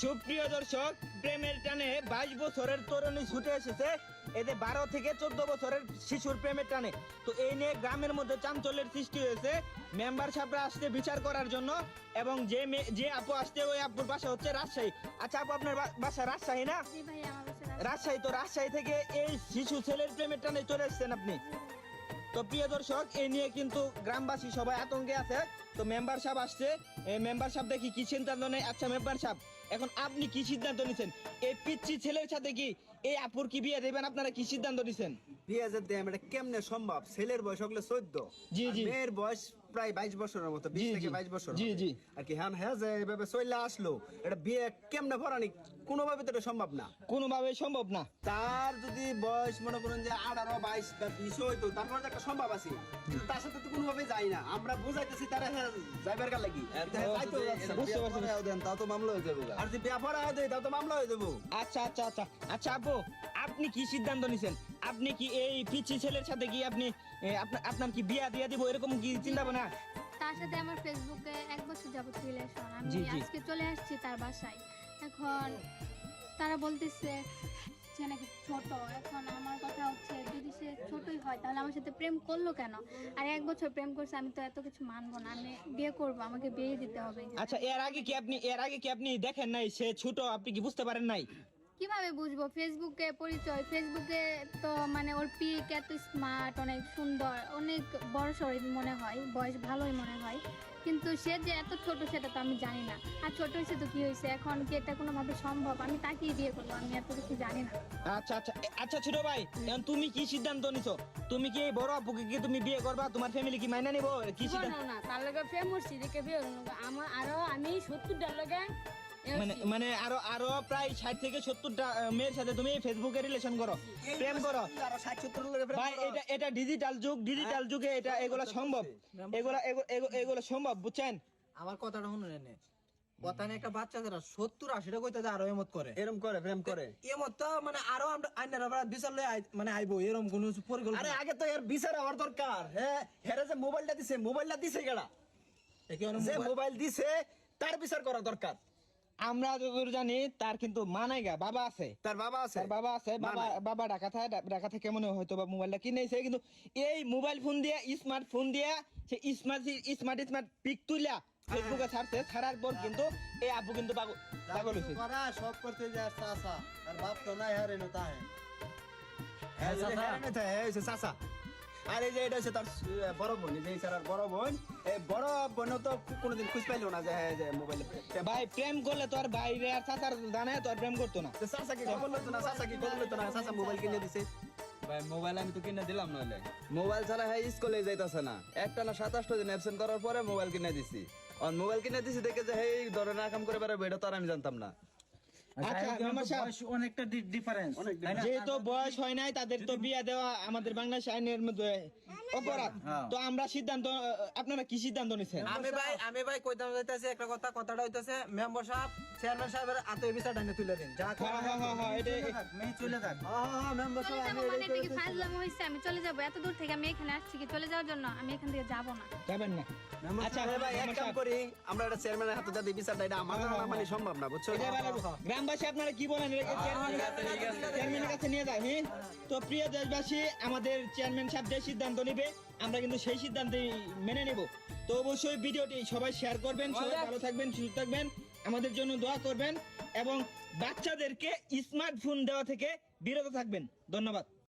সুপ্রিয় দর্শক প্রেমের টানে বাইশ বছরের তরুণী ছুটে এসেছে। এতে বারো থেকে চোদ্দ বছরের শিশুর প্রেমের টানে। তো এই নিয়ে গ্রামের মধ্যে চাঞ্চল্যের সৃষ্টি হয়েছে। মেম্বার সাহেবরা আসছে বিচার করার জন্য এবং যে মেয়ে- যে আপু আসছে ওই আপুর বাসা হচ্ছে রাজশাহী। আচ্ছা আপু আপনার বাসা রাজশাহী না? রাজশাহী। তো রাজশাহী থেকে এই শিশু ছেলের প্রেমের টানে চলে এসেছেন আপনি। তো প্রিয় দর্শক এই নিয়ে কিন্তু গ্রামবাসী সবাই আতঙ্কে আছে। তো মেম্বার সাহেব আসছে। মেম্বার সাহেব দেখি কি সিদ্ধান্ত নেই। আচ্ছা মেম্বার সাহেব এখন আপনি কি সিদ্ধান্ত নিছেন? এই পিচ্ছি ছেলের সাথে কি এই আপুর কি বিয়ে দেবেন? আপনারা কি সিদ্ধান্ত নিছেন? বিয়ে যে দেয় এটা কেমনে সম্ভব? ছেলের বয়স হলে চোদ্দ। জি, জি। মেয়ের বয়স প্রায় বাইশ বছরের মতো বিশ জি, থেকে জি। বাইশ বছর জি, হবে। জি। আর কি হ্যাঁ হ্যাঁ যে এভাবে চলে আসলো এটা বিয়ে কেমনে ভরানি? কোনোভাবে তো এটা সম্ভব না। কোনোভাবে সম্ভব না। তার যদি বয়স মনে করেন যে আঠারো বাইশ বা বিশ হইতো তারপর তো একটা সম্ভব আছে। তার সাথে তো কোনোভাবে যাই না। আমরা বুঝাইতেছি তারা হ্যাঁ যাইবার কার লাগি। হ্যাঁ না। বুঝতে পারছি তাও তো মামলা হয়ে যাবে আর যদি ব্যাপার হয় তাও তো মামলা হয়ে যাব। আচ্ছা আচ্ছা আচ্ছা। আচ্ছা আপু আপনি কি সিদ্ধান্ত নিছেন? আপনি কি এই পিচ্ছি ছেলের সাথে কি আপনি আপনার কি বিয়া দিয়া দিব এরকম কি চিন্তা ভাবনা তার সাথে আমার ফেসবুকে এক বছর যাবত রিলেশন আমি। আজকে চলে আসছি তার বাসায়। এখন তারা বলতেছে সে নাকি ছোট? এখন আমার কথা হচ্ছে, যদি সে ছোটই হয়, তাহলে আমার সাথে প্রেম করল কেন? আর এক বছর প্রেম করছে, আমি তো এত কিছু মানবো না, আমি বিয়ে করব, আমাকে বিয়ে দিতে হবে। আচ্ছা এর আগে কি আপনি, এর আগে কি আপনি দেখেন নাই সে ছোট, আপনি কি বুঝতে পারেন নাই? কীভাবে বুঝব? ফেসবুকে পরিচয় ফেসবুকে তো মানে ওর পিক এত স্মার্ট অনেক সুন্দর অনেক বড় সড় মনে হয় বয়স ভালোই মনে হয়। কিন্তু সে যে এত ছোট সেটা তো আমি জানি না। আর ছোট হয়েছে তো কি হয়েছে? এখন কি এটা কোনোভাবে সম্ভব? আমি তাকেই বিয়ে করব আমি এত কিছু জানি না। আচ্ছা আচ্ছা আচ্ছা ছোট ভাই এখন তুমি কি সিদ্ধান্ত নিছো? তুমি কি এই বড় আপুকে কি তুমি বিয়ে করবা? তোমার ফ্যামিলি কি মাইনা নিবো? কি সিদ্ধান্ত না না তার লগে প্রেম করছি দেখে বিয়ে আমার আরও আমি সত্তরটার লগে মানে মানে আরও আরও প্রায় ষাট থেকে সত্তরটা মেয়ের সাথে তুমি ফেসবুকে রিলেশন করো প্রেম করো। ভাই এটা এটা ডিজিটাল যুগ ডিজিটাল যুগে এটা এগুলো সম্ভব। এগুলা এগু- এগু- এগুলো সম্ভব বুঝছেন? আমার কথাটা শুনুন এনে। কথা একটা বাচ্চা যারা সত্তর আশিটা কইতে আরও এমত করে। এরম করে প্রেম করে। এমত তো মানে আরও আমরা আইনার আবার বিশাল লয়ে মানে আইবো এরকম কোন আরে আগে তো এর বিচার হওয়ার দরকার হ্যাঁ? হেরে যে মোবাইলটা দিছে মোবাইলটা দিছে এ যে মোবাইল- মোবাইল দিছে তার বিচার করা দরকার। আমরা যতদূর জানি তার কিন্তু মানাইগা বাবা আছে। তার বাবা আছে? তার বাবা আছে বাবা। বাবা ঢাকা থাকে ঢাকা থেকে মনে হয় হয়তো বা মোবাইলটা কিনেছে কিন্তু এই মোবাইল ফোন দিয়ে স্মার্ট ফোন দিয়ে সে স্মার্ট স্মার্ট স্মার্ট পিক তুইলা ফেসবুকে ছাড়ছে ছাড়ার পর কিন্তু এই আপু কিন্তু পাগল পাগল হয়েছে করা সব করতে যায় চাষা আর বাপ তো নাই হারে না তাহে হ্যাঁ, থাকে, হ্যাঁ, হইছে চাচা। আর এই যে এটা হচ্ছে তার বড় বোন যে স্যার বড় বোন এই বড় বোন তো কোনোদিন খুঁজ পাইলো না যে হ্যাঁ যে মোবাইলে ভাই প্রেম করলে তোর বাইরে আর চাচার জানে তোর প্রেম করতো না। তো চাচা কি খবর লইতো না? চাচা কি খবর লইতো না? চাচা মোবাইল কিনে দিছে। ভাই মোবাইল আমি তো কিনে দিলাম নইলে। মোবাইল ছাড়া হ্যাঁ স্কুলে যাইতাছে না। একটা না সাতাশটা দিন অ্যাবসেন্ট করার পরে মোবাইল কিনে দিছি। আর মোবাইল কিনে দিছি দেখে যে এই ধরনের কাম করে বেড়াবে এটা তো আর আমি জানতাম না। অনেকটা ডিফারেন্স যেহেতু বয়স হয় নাই তাদের তো বিয়ে দেওয়া আমাদের বাংলাদেশ আইনের মধ্যে অপরাধ। তো আমরা সিদ্ধান্ত আপনারা কি সিদ্ধান্ত নিছেন? আমি ভাই আমি ভাই কইতাম যাইতাছি একটা কথা কথাটা হইতাছে মেম্বার সাহেব চেয়ারম্যান সাহেবের হাতে এই বিচারটা তুলে দিন যা হ্যাঁ, হ্যাঁ, হ্যাঁ, হ্যাঁ, এটা- মেয়ে চলে যাব এটা কি ফাজলামো হয়েছে আমি চলে যাব এত দূর থেকে আমি এখানে আসছি কি? চলে যাওয়ার জন্য আমি এখান থেকে যাব না। যাবেন না। আচ্ছা ভাই এক কাম করি আমরা একটা চেয়ারম্যানের হাতে যাতে বিচারটা এটা আমার দ্বারা মানে সম্ভব না বুঝছ? এটা। গ্রামবাসী আপনারা কি বলেন? চেয়ারম্যানের কাছে নিয়ে যায় হ্যাঁ তো প্রিয় দেশবাসী আমাদের চেয়ারম্যান সাহেব যে সিদ্ধান্ত নিবে আমরা কিন্তু সেই সিদ্ধান্ত মেনে নেব। তো অবশ্যই ভিডিওটি সবাই শেয়ার করবেন সবাই ভালো থাকবেন সুস্থ থাকবেন আমাদের জন্য দোয়া করবেন এবং বাচ্চাদেরকে স্মার্টফোন দেওয়া থেকে বিরত থাকবেন। ধন্যবাদ।